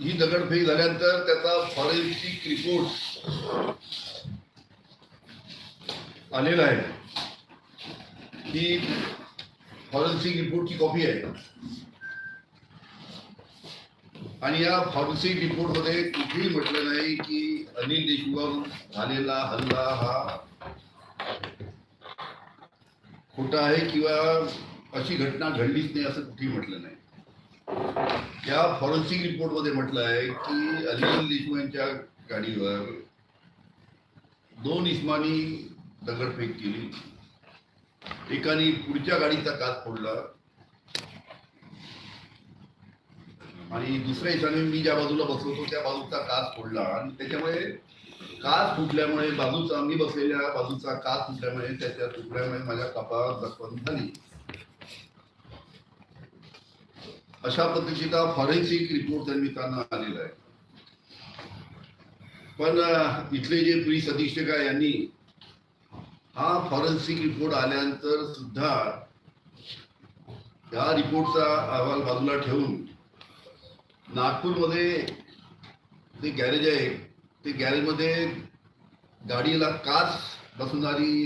ही दगडफेक झाल्यानंतर त्याचा फॉरेन्सिक रिपोर्ट आलेला आहे. ही फॉरेन्सिक रिपोर्टची कॉपी आहे. आणि या फॉरेन्सिक रिपोर्टमध्ये कुठेही म्हटलं नाही की अनिल देशमुख झालेला हल्ला हा खोटा आहे किंवा अशी घटना घडलीच नाही असं कुठेही म्हटलं नाही. या फॉरेन्सिक रिपोर्टमध्ये म्हटलं आहे की अनिल देशमुख गाडीवर दोन इस्मानी दगडफेक केली. एकाने पुढच्या गाडीचा काच फोडला. आणि दुसऱ्या इशाने मी ज्या बाजूला बसलो होतो त्या बाजूचा काच फोडला. आणि त्याच्यामुळे काच फुटल्यामुळे बाजूचा मी बसलेल्या बाजूचा काच फुटल्यामुळे त्याच्या तुकड्यामुळे माझ्या कपाळात जखम झाली. अशा पद्धतीचा फॉरेन्सिक रिपोर्ट त्यांनी त्यांना आलेला आहे. पण इथले जे पोलीस अधीक्षक आहे यांनी हा फॉरेन्सिक रिपोर्ट आल्यानंतर सुद्धा या रिपोर्टचा अहवाल बाजूला ठेवून नागपूरमध्ये ते गॅरेज आहे ते गॅरेजमध्ये गाडीला काच बसवणारी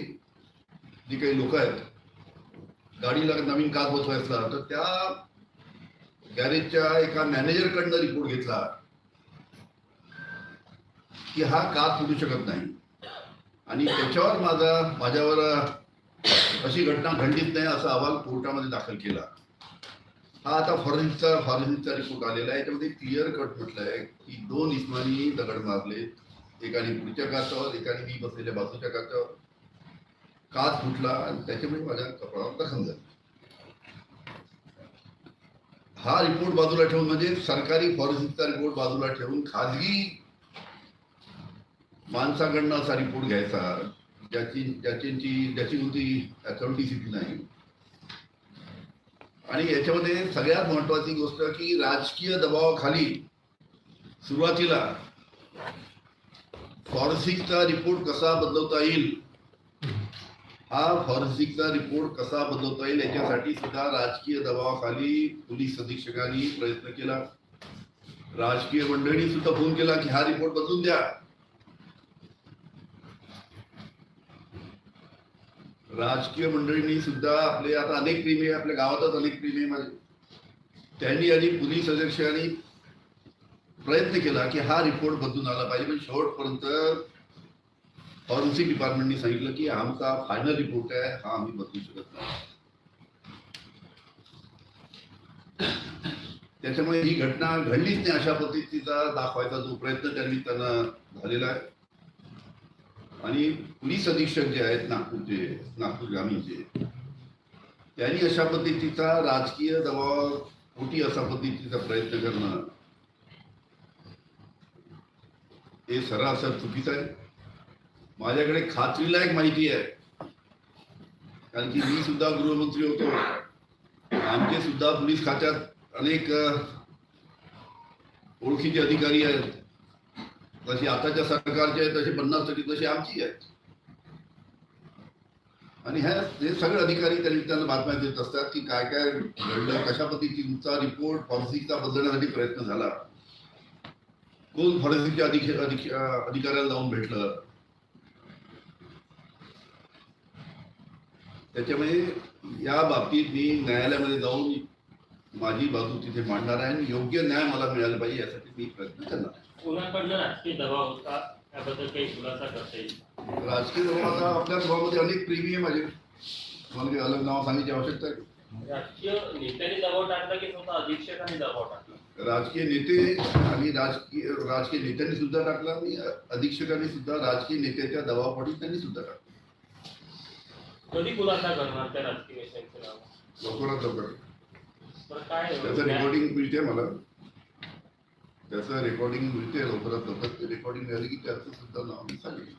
जी काही लोक आहेत गाडीला नवीन काच बसवायचा तर त्या गॅरेजच्या एका मॅनेजरकडनं रिपोर्ट घेतला की हा काच फुटू शकत नाही. आणि त्याच्यावर माझा माझ्यावर अशी घटना घडलीच नाही असा अहवाल कोर्टामध्ये दाखल केला. हा आता फॉरेन्सिकचा फॉरेन्सिकचा रिपोर्ट आलेला आहे. याच्यामध्ये क्लिअर कट म्हटलं आहे की दोन इस्मानी दगड मारले एकाने पुढच्या काचावर एकाने मी बसलेल्या बाजूच्या काचावर काच फुटला आणि त्याच्यामुळे माझ्या कपाळावर दखल झाली. हा रिपोर्ट बाजूला ठेवून म्हणजे सरकारी फॉरेन्सिकचा रिपोर्ट बाजूला ठेवून खाजगी माणसाकडनं असा रिपोर्ट घ्यायचा ज्याची ज्याची ज्याची कोणती अथॉरिटीसिटी नाही. आणि याच्यामध्ये सगळ्यात महत्वाची गोष्ट की राजकीय दबावाखाली सुरुवातीला फॉरेन्सिकचा रिपोर्ट कसा बदलवता येईल हा फॉरेन्सिकचा रिपोर्ट कसा बदलता येईल याच्यासाठी सुद्धा राजकीय दबावाखाली पोलीस अधीक्षकांनी प्रयत्न केला. राजकीय मंडळींनी सुद्धा फोन केला की हा रिपोर्ट बदलून द्या. राजकीय मंडळींनी सुद्धा आपले आता अनेक प्रेमी आहे आपल्या गावातच अनेक प्रेमी आहे माझे त्यांनी आणि पोलीस अधीक्षकांनी प्रयत्न केला की हा रिपोर्ट बदलून आला पाहिजे. पण शेवटपर्यंत फॉरेन्सिक डिपार्टमेंटने सांगितलं की आमचा फायनल रिपोर्ट आहे हा आम्ही बदलू शकत नाही त्याच्यामुळे ही घटना घडलीच नाही अशा पद्धतीचा दाखवायचा जो प्रयत्न त्यांनी त्यांना झालेला आहे. आणि पोलीस अधीक्षक जे आहेत नागपूरचे नागपूर ग्रामीणचे त्यांनी अशा पद्धतीचा राजकीय दबाव पोटी अशा पद्धतीचा प्रयत्न करणं हे सरासर चुकीचं आहे. माझ्याकडे खात्रीलायक माहिती आहे. कारण की मी सुद्धा गृहमंत्री होतो. आमचे सुद्धा पोलीस खात्यात अनेक ओळखीचे अधिकारी आहेत. जसे आताच्या सरकारचे आहेत तसे पन्नास टक्के तशी आमची आहेत. आणि ह्या हे सगळे अधिकारी त्यांनी त्यांना बातम्या देत असतात की काय काय घडलं कशा पद्धतीचा रिपोर्ट फॉरेन्सिकचा बदलण्यासाठी प्रयत्न झाला. कोण फॉरेन्सिकच्या अधिक अधिकाऱ्याला जाऊन भेटलं? त्याच्यामुळे या बाबतीत मी न्यायालयामध्ये जाऊन माझी बाजू तिथे मांडणार आहे आणि योग्य न्याय मला मिळाला पाहिजे यासाठी मी प्रयत्न करणार आहे. कोणाकडनं राजकीय दबाव होता त्याबद्दल काही खुलासा करता येईल. राजकीय दबावाचा आपल्या सभामध्ये अनेक प्रेमी आहे माझे. मला काही अलग नाव सांगायची आवश्यकता आहे. राजकीय नेत्यांनी दबाव टाकला की स्वतः अधीक्षकांनी दबाव टाकला? राजकीय नेते आणि राजकीय राजकीय नेत्यांनी सुद्धा टाकला आणि अधीक्षकांनी सुद्धा राजकीय नेत्याच्या दबावापोटी त्यांनी सुद्धा टाकला. कधी खुलासा करणार त्या राजकीय नाव? लवकरात लवकर तर काय त्याचं रेकॉर्डिंग मिळते मला. त्याचं रेकॉर्डिंग मिळते लवकरात लवकर. ते रेकॉर्डिंग मिळाली की त्याचं सुद्धा नाव मी सांगेन.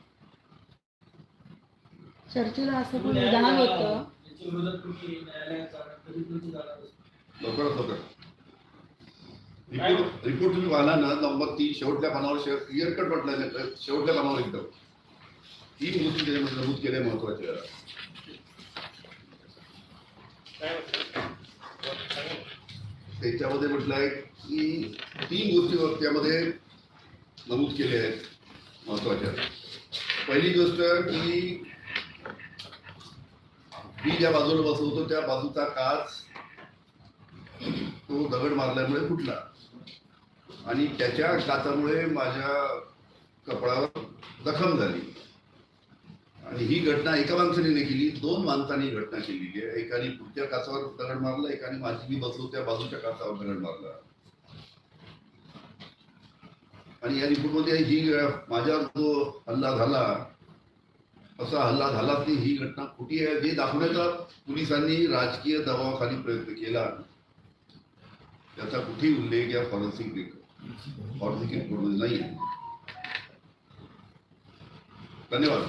चर्चेला असं पण विधान होतं. त्याच्या विरोधात तुम्ही न्यायालयात जाणार कधी तुमची जाणार लवकरात लवकर. रिपोर्ट रिपोर्ट तुम्ही पाहिला ना नंबर तीन शेवटल्या पानावर क्लिअर कट म्हटलं शेवटल्या पानावर एकदम. तीन गोष्टी त्याच्यामध्ये नमूद केल्या महत्त्वाच्या त्याच्यामध्ये म्हटलं आहे की तीन गोष्टी त्यामध्ये नमूद केल्या आहेत महत्त्वाच्या पहिली गोष्ट की मी ज्या बाजूला बसलो होतो त्या बाजूचा काच तो दगड मारल्यामुळे फुटला आणि त्याच्या काचामुळे माझ्या कपडावर जखम झाली आणि ही घटना एका माणसाने केली दोन माणसांनी घटना केलेली आहे. एकाने पुढच्या काचावर दगड मारला एकाने माझी मी बसलो त्या बाजूच्या काचावर दगड मारला. आणि या रिपोर्टमध्ये ही माझ्यावर जो हल्ला झाला असा हल्ला झाला की ही घटना खोटी आहे. जे दाखवण्याचा पोलिसांनी राजकीय दबावाखाली प्रयत्न केला त्याचा कुठेही उल्लेख या फॉरेन्सिक फॉरेन्सिक रिपोर्टमध्ये नाही आहे धन्यवाद.